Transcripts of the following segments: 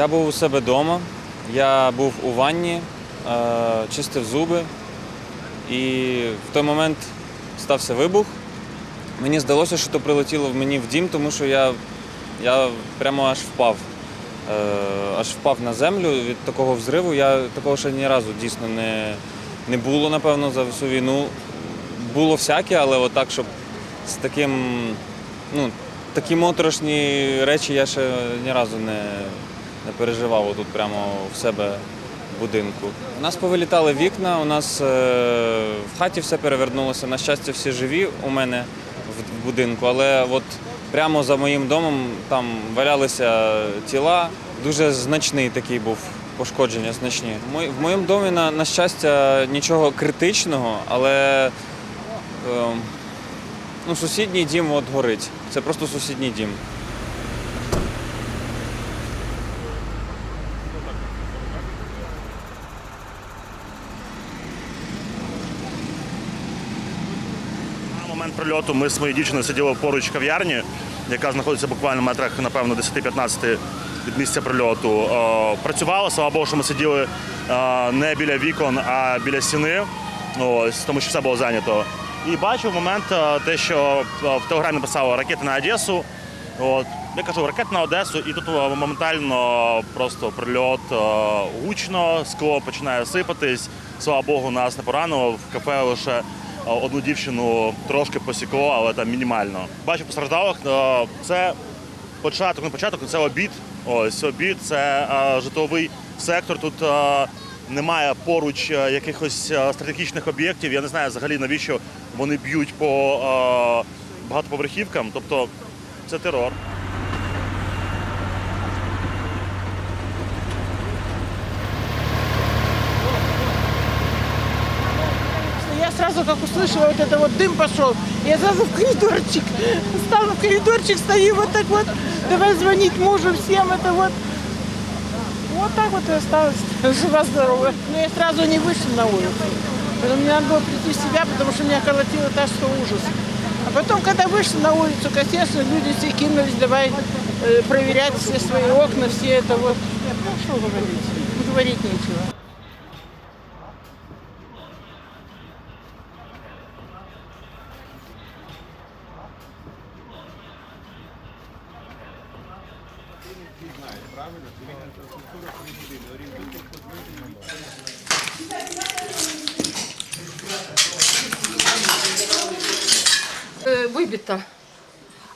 Я був у себе вдома, я був у ванні, чистив зуби, і в той момент стався вибух. Мені здалося, що то прилетіло в мені в дім, тому що я, я прямо аж впав. Е, аж впав на землю від такого взриву. Я такого ще ні разу дійсно не, не було, напевно, за всю війну. Було всяке, але отак, щоб з таким, ну, такі моторошні речі я ще ні разу не, не переживав тут прямо в себе будинку. У нас повилітали вікна, у нас е, в хаті все перевернулося. На щастя, всі живі у мене в, будинку, але от прямо за моїм домом там валялися тіла. Дуже значний такий був пошкодження, значні. В моєму домі, на, на щастя, нічого критичного, але е, ну, сусідній дім от горить. Це просто сусідній дім. Момент прильоту ми з моєю дівчиною сиділи поруч в кав'ярні, яка знаходиться буквально в метрах, напевно, 10-15 від місця прильоту. Е, Працювали, слава Богу, що ми сиділи е, не біля вікон, а біля стіни, ось, тому що все було зайнято. І бачив момент, е, те, що в телеграмі писало ракети на Одесу. От, я кажу, ракет на Одесу, і тут моментально просто прильот гучно, скло починає сипатись. Слава Богу, нас не поранило. В кафе лише одну дівчину трошки посікло, але там мінімально. Бачу постраждалих. е, Це початок, не початок, це обід. Ось обід, це е, житловий сектор. Тут е, немає поруч якихось стратегічних об'єктів. Я не знаю взагалі навіщо вони б'ють по багатоповерхівкам. Тобто це терор. Сразу, как услышала, вот это вот дым пошел, я сразу в коридорчик, стала в коридорчик, стою вот так вот, давай звонить мужу, всем это вот. Вот так вот и осталась жива-здорова. Но я сразу не вышла на улицу. Поэтому мне надо было прийти в себя, потому что меня колотило так, что ужас. А потом, когда вышла на улицу, конечно, люди все кинулись, давай э, проверять все свои окна, все это вот. Ну, что говорить? Говорить нечего. Выбито.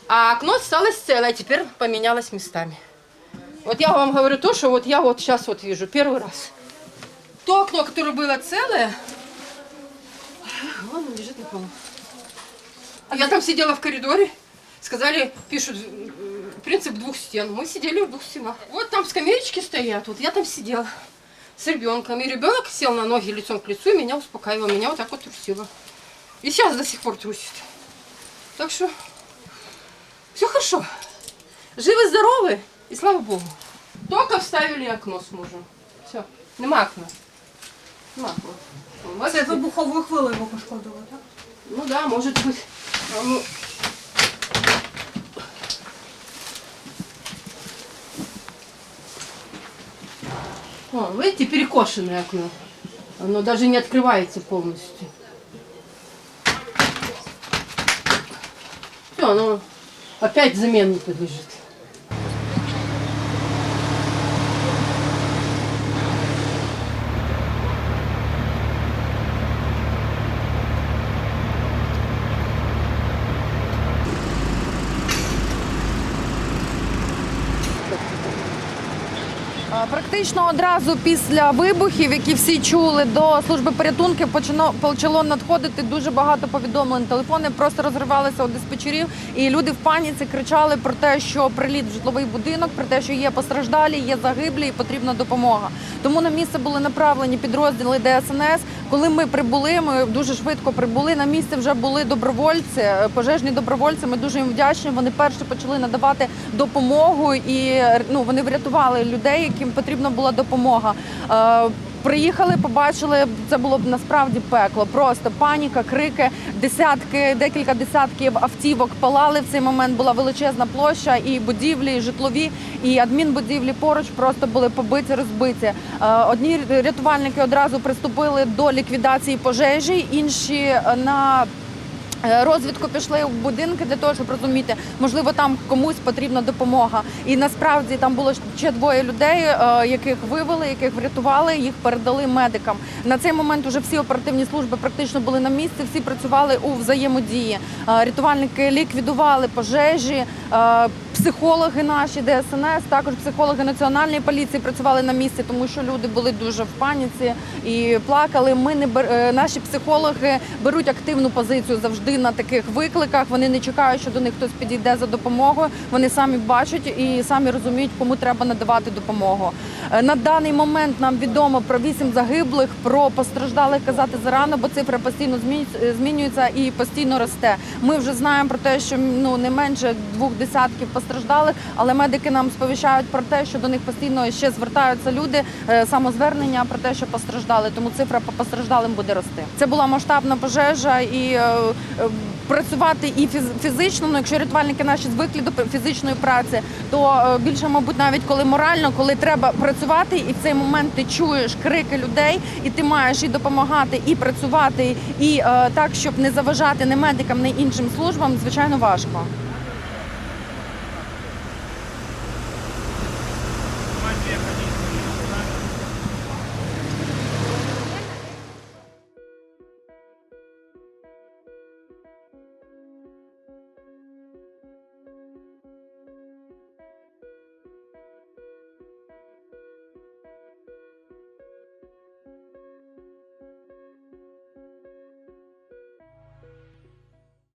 А окно осталось целое, теперь поменялось местами. Вот я вам говорю то, что вот я вот сейчас вот вижу первый раз. То окно, которое было целое, вон оно лежит на полу. А я там сидела в коридоре, сказали, пишут принцип двух стен. Мы сидели в двух стенах. Вот там скамеечки стоят, вот я там сидела с ребенком. И ребенок сел на ноги лицом к лицу и меня успокаивал, меня вот так вот трусило. И сейчас до сих пор трусит. Так что все хорошо. Живы, здоровы и слава Богу. Только вставили окно с мужем. Все. Нема окна. Нема окна. Це вибуховою хвилею пошкодило, так? Ну да, может быть. О, видите, перекошенное окно. Оно даже не открывается полностью. Все, оно опять замену подлежит. Практично одразу після вибухів, які всі чули, до служби порятунки почало, надходити дуже багато повідомлень. Телефони просто розривалися у диспетчерів, і люди в паніці кричали про те, що приліт в житловий будинок, про те, що є постраждалі, є загиблі і потрібна допомога. Тому на місце були направлені підрозділи ДСНС. Коли ми прибули, ми дуже швидко прибули. На місці вже були добровольці, е, пожежні добровольці. Ми дуже їм вдячні. Вони перші почали надавати допомогу і ну вони врятували людей, яким потрібна була допомога. Е, Приїхали, побачили, це було б насправді пекло. Просто паніка, крики, десятки, декілька десятків автівок палали. В цей момент була величезна площа, і будівлі, і житлові, і адмінбудівлі поруч просто були побиті, розбиті. Е, Одні рятувальники одразу приступили до ліквідації пожежі, інші е, на Розвідку пішли в будинки для того, щоб розуміти, можливо, там комусь потрібна допомога. І насправді там було ще двоє людей, е, яких вивели, яких врятували, їх передали медикам. На цей момент уже всі оперативні служби практично були на місці, всі працювали у взаємодії. Е, Рятувальники ліквідували пожежі. Психологи наші ДСНС, також психологи національної поліції працювали на місці, тому що люди були дуже в паніці і плакали. Ми не бер... е, наші психологи беруть активну позицію завжди на таких викликах. Вони не чекають, що до них хтось підійде за допомогою. Вони самі бачать і самі розуміють, кому треба надавати допомогу. Е, На даний момент нам відомо про вісім загиблих, про постраждалих казати зарано, бо цифра постійно е, змінюється і постійно росте. Ми вже знаємо про те, що ну не менше двох десятків постраждалих, але медики нам сповіщають про те, що до них постійно ще звертаються люди. е, Самозвернення про те, що постраждали, тому цифра по постраждалим буде рости. Це була масштабна пожежа і е, е, працювати і фіз- фізично. Ну, якщо рятувальники наші звикли до фізичної праці, то більше, мабуть, навіть коли морально, коли треба працювати, і в цей момент ти чуєш крики людей, і ти маєш і допомагати, і працювати, і так, щоб не заважати не медикам, не іншим службам, звичайно, важко.